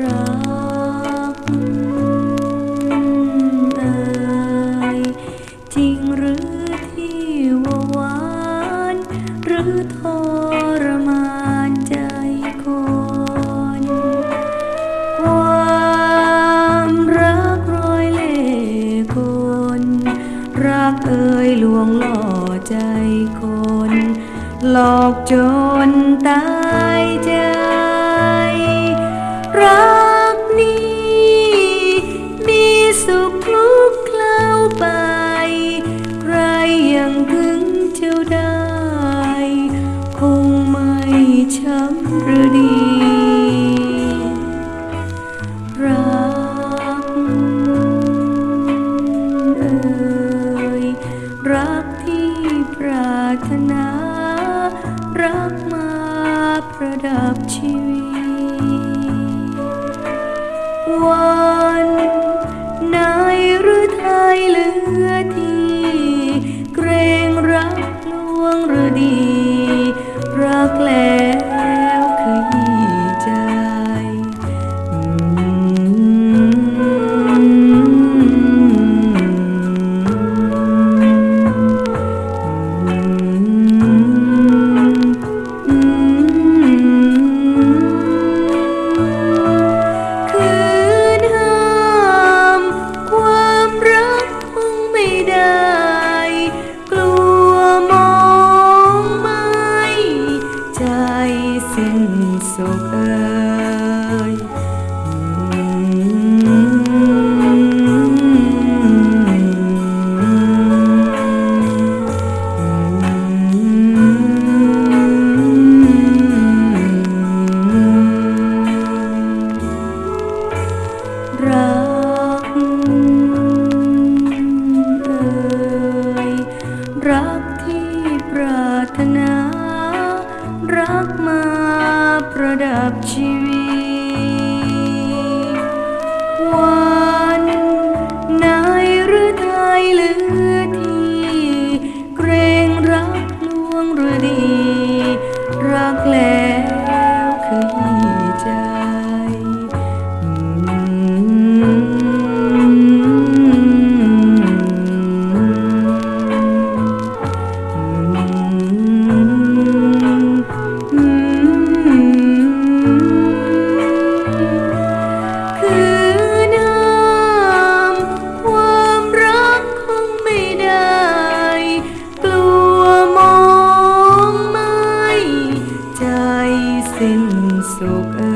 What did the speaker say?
รักเอ่ยจริงหรือที่ว่าหวาน หรือทรมาน หลอกจนตายใจ รักนี้มีสุขทุกเคล้าไป ใครยังถึงเจ้าได้ คงไม่ช้ำหรือดีรักเอ่ยรักที่ปรารถนา ประดับชีวิตวัน รักเอยรักที่ปรารถนา รักมาประดับชีวิตวันนายหรือไายหรือที่เกรงรักลวงหรือดี รักแล้วคือใจ สิ้นสุข